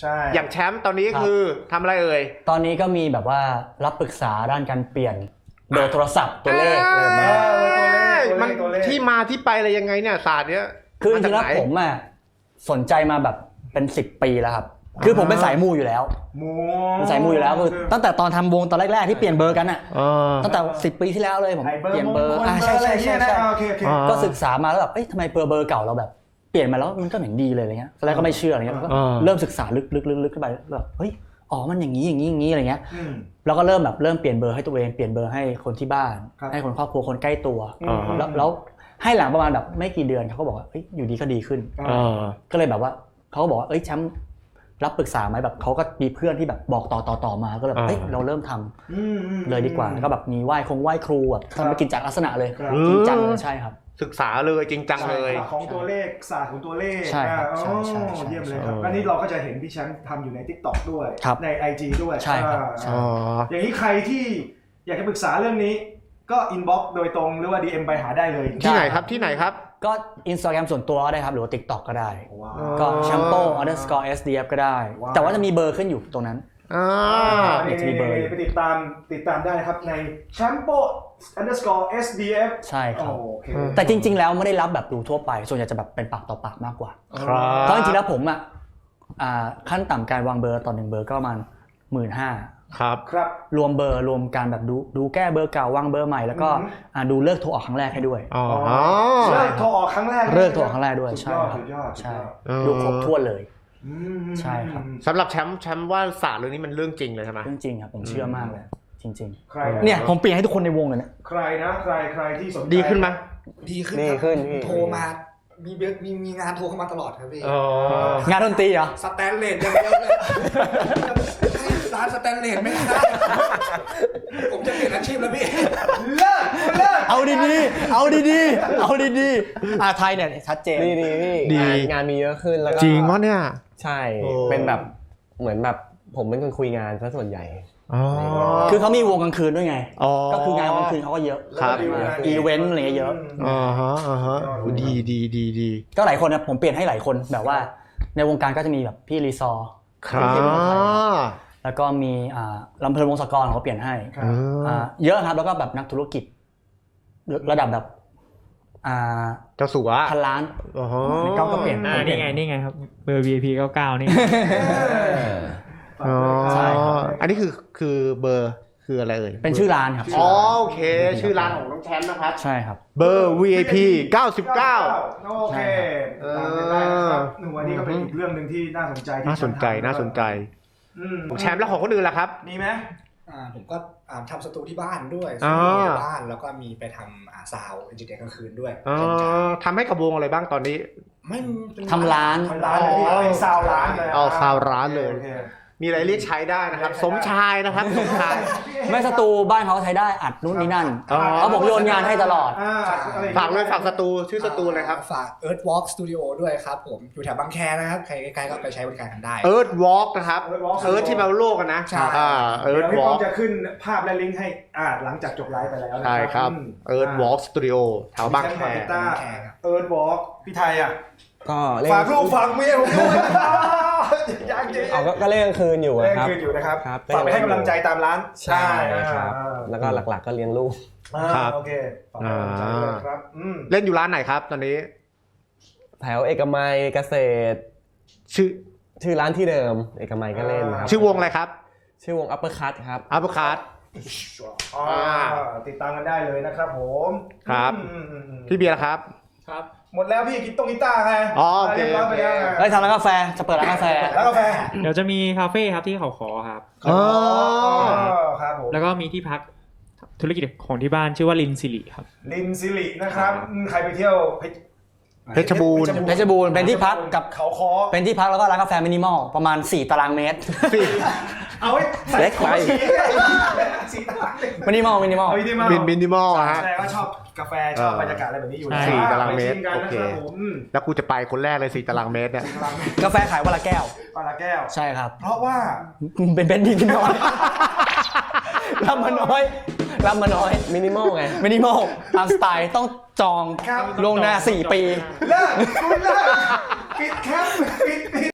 ใช่อย่างแชมป์ตอนนี้คือทำอะไรเอ่ย ตอนนี้ก็มีแบบว่ารับปรึกษาด้านการเปลี่ยนเบอร์โทรศัพท์ตัวเลขอะไรแบบเอเนี้ย อตัวเลขตัวเลมันขตัวเลข ที่มาที่ไปอะไรยังไงเนี่ยศาสตร์เนี้ยคือจริงๆแล้วาจากไหน ผมอะสนใจมาแบบเป็นสิบปีแล้วครับ คือผมเป็นสายมูอยู่แล้วหมูเป็นสายมูอยู่แล้วคือตั้งแต่ตอนทำวงตอนแรกๆที่เปลี่ยนเบอร์กันอะเออตั้งแต่สิบปีที่แล้วเลยผมไอ้เบอร์เปลี่ยนเบอร์มงคลอ่าเบอใช่ร์อะไรใช่เงี้ใช่ยนะใช่โอเคโอเคอ่าก็ศึกษามาแล้วแบบ เอ้ยทำไมเบอร์เบอร์เก่าเราแบบ เปลี่ยนมาแล้วมันก็เหมือนดีเลยอะไรเงี้ยตอนแรกก็ไม่เชื่ออะไรเงี้ยก็อ่าเริ่มศึกษาลึกลึกลึกลึกขึ้นไปแบบเฮ้ยอ๋อมันอย่างนี้อย่างนี้อย่างนี้อะไรเงี้ยอืมเราก็เริ่มแบบเริ่มเปลี่ยนเบอร์ให้ตัวเองเปลี่ยนเบอร์ให้คนที่บ้านครับให้คนครอบครัวคนใกล้ตัวอ่าฮะแล้วแล้วให้หลังประมาณแบบไม่กี่เดือนเขาก็บอกว่าเอ้ยอยู่ดีก็ดีขึ้นเออก็เลยแบบว่าเขาก็บอกว่าเอ้ยแชมป์ รับปรึกษาไหมแบบเขาก็มีเพื่อนที่แบบบอกต่อต่อต่อมาก็เลยแบบอ่าเอ้ยเราเริ่มทำอืมอืมเลยดีกว่าแล้วก็แบบมีไหว้คงไหว้ครูแบบครับทำเป็นกิจจลักษณะเลยครับจริงจังเลยใช่ครับ ศึกษาเลยจริงจังเลยศาสตร์ของตัวเลขศาสตร์ของตัวเลขใช่ครับอ่าใช่ใช่ใช่โอ้เยี่ยมเลยครับใช่ก็นี่เราก็จะเห็นพี่แชมป์ทำอยู่ใน t ิ k t o k ด้วยครับใน IG ด้วยใช่ครับอ่าใช่อ๋ออย่างนี้ใครที่อยากจะปรึกษาเรื่องนี้ก็อินบ็อกซ์โดยตรงหรือว่า DM ไปหาได้เลยที่ไหนครับที่ไหนครับ ก็อินสตาแกรมส่วนตัวก็ได้ครับ หรือว่า TikTok ก็ได้ว้าวก็อ๋อแชมโป underscore sdf ก็ได้ ว้าว แต่ว่าจะมีเบอร์ขึ้นอยู่ตรงนั้น อ่านี่จะมีเบอร์ไปติดตามติดตามได้นะครับใน champo underscore sdf ใช่ครับ โอเคแต่จริง ๆ แล้วไม่ได้รับแบบดูทั่วไป ส่วนใหญ่จะแบบเป็นปากต่อปากมากกว่าครับ เพราะจริงๆแล้วผมอะอ่าขั้นต่ำการวางเบอร์ต่อหนึ่งเบอร์ก็ประมาณหมื่นห้า ครับครับ รวมเบอร์รวมการแบบดูดูแก้เบอร์เก่าวางเบอร์ใหม่แล้วก็อืมอ่าดูเลิกโทรออกครั้งแรกให้ด้วย อ๋อ เลิกโทรออกครั้งแรกเลิกโทรออกครั้งแรกด้วยสุใช่ยอดครับสุดยอดใช่สุดยอดเออ ดูครบถ้วนเลย อืมใช่ครับ สำหรับแชมป์แชมป์ว่าศาสตร์เรื่องนี้มันเรื่องจริงเลยใช่ไหม เรื่องจริงครับผมเชื่อมากเลยจริง ใครๆ เนี่ยผมเปลี่ยนให้ทุกคนในวงเลยเนี่ยใครนะใครใครที่สนใจ ดีขึ้นไหมดีขึ้นดีครับขึ้นพี่ โทรมามีเบอร์มีมีงานโทรเข้ามาตลอดครับพี่ อ๋อ งานดนตรีเหรอ สแตนเลสอย่างเดียวเลยให้ ร้านสแตนเลสไม่ได้ผมจะเปลี่ยนอาชีพแล้วพี่ เลิกเลิกเอาดีๆ เอาดีๆ เอาดีๆ อ่าไทยเนี่ยชัดเจน ดีดีพี่ดี งานงานมีเยอะขึ้นแล้วก็จริงวะเนี่ย ใช่โอ้ เป็นแบบเหมือนแบบผมเป็นคนคุยงานซะส่วนใหญ่ อ๋อ คือเขามีวงกลางคืนด้วยไง อ๋อก็คืองานกลางคืนเขาก็เยอะครับ อีเวนต์อะไรเงี้ยเยอะ อ่าฮะอ่าฮะดีดีดีดีก็หลายคนนะผมเปลี่ยนให้หลายคนแบบว่า ในวงการก็จะมีแบบพี่รีซอร์ ครับ แล้วก็มีอ่าลำเพลินวงศกรเขาเปลี่ยนให้ครับอ่าเยอะครับแล้วก็แบบนักธุรกิจ ระดับแบบอ่าเจ้าสัวพันล้านอ๋อก็ก็เปลี่ยนอ่านี่ไงนี่ไงครับเบอร์ VIP 99นี่อ๋อใช่ครับอันนี้คือคือเบอร์คืออะไรเอ่ยเป็นชื่อร้านครับอ๋อโอเค ชื่อร้านของน้องแชมป์นะครับใช่ครับ เบอร์ VIP 99โอเคตามกันได้นะครับหนูวันนี้ก็เป็นอีกเรื่องหนึ่งที่น่าสนใจที่น่าสนใจทำน่าสนใจอืม ของแชมป์แล้วของคนอื่นล่ะครับ มีไหมอ่าผมก็อ่าทำสตูที่บ้านด้วยอ่าสตูในบ้านแล้วก็มีไปทำอ่าซาวเอนจิเนียร์กลางคืนด้วยอ๋อทำให้กับวงอะไรบ้างตอนนี้ ไม่เป็นทำร้าน ทำร้านเลยพี่เป็นซาวร้านเลย เอาซาวร้านเลย โอค มีอะไรเรียกใช้ได้นะครับ สมชายนะครับสมชาย ไม่สตูบ้านเขาใช้ได้อัดนู่นนี่นั่นอ๋อ เขาบอกโยนงานให้ตลอด อ่าอะไรองฝากเลยฝากสตูชื่อสตูเลยครับ ฝาก Earth Walk Studio ด้วยครับผม อยู่แถวบางแคนะครับ ใครใกล้ๆก็ไปใช้บริการกันได้ Earth Walk นะครับ Earth ที่แปลว่าโลกกันนะใช่ อ่าเดี๋ยว Earth พี่ป้อ Walk งจะขึ้นภาพและลิงก์ให้อ่าหลังจากจบไลฟ์ไปแล้วนะใช่ครับอืม Earth Walk Studio แถวบางแคพี่แชมป์มาร์เก็ตต้าบางแคครับเอิร์ธวอล์กพี่ไทยอะ ก็เล่นฝากลูกฝากเมียผมด้วยอยากจริงเอาก็ก็เล่นกลางคืนอยู่เล่อะนครับคืนอยู่นะครับครับฝากไปให้กำลังใจตามร้านใช่ครับอ่าแล้วก็หลักๆก็เลี้ยงลูก อ่าครับ โอเคฝากให้กำลังใจด้วยครับอืม เล่นอยู่ร้านไหนครับ ตอนนี้ แถวเอกมัยเกษตร ชื่อชื่อร้านที่เดิม เอกมัยก็เล่นครับชื่อวงอะไรครับชื่อวง Upper Cut ครับ อัปคาร์ดอ่าติดตามกันได้เลยนะครับผมครับ อืมอืมอืมพี่เบียร์ครับ ครับ หมดแล้วพี่กินตรงกีตาร์ไงอ๋อโอเค รียบร้อยไปแล้วไงเฮ้ยทำร้านกาแฟ จะเปิดร้านกาแฟ แล้วกาแฟเดี๋ยวจะมีคาเฟ่ครับที่เขาขอครับอ๋อครับผม แล้วก็มีที่พักธุรกิจของที่บ้านชื่อว่าลินซิริครับ ลินซิลินะครับอืมใครไปเที่ยวเพชรเพชรบูรณ์เพชรบูรณ์เป็นที่พักกับ เขาคอเป็นที่พักแล้วก็ร้านกาแฟมินิมอลประมาณ 4 ตารางเมตร สี่ เอาไว้ใส่เล็กไปของสีสีตางค์มินิมอลมินิมอล เอามินิมอลบินมินิมอลฮะ แสดงว่าชอบกาแฟชอบบรรยากาศอะไรแบบนี้อยู่แล้วสี่ตารางเมตรไปชิกันนะครับโอเคผมอืมแล้วกูจะไปคนแรกเลยสี่ตารางเมตรเนี่ย ตารางเมตรกาแฟขายวันละแก้วปาราแก้ว ใช่ครับ เพราะว่า เป็นเป็นดีนิดหน่อยรับมาน้อยรับมาน้อยมินิมอลไง มินิมอลตามสไตล์ต้องจองครับลวงหน้า 4 ปี เลิกคุณเลิกปิดแคปปิดปิด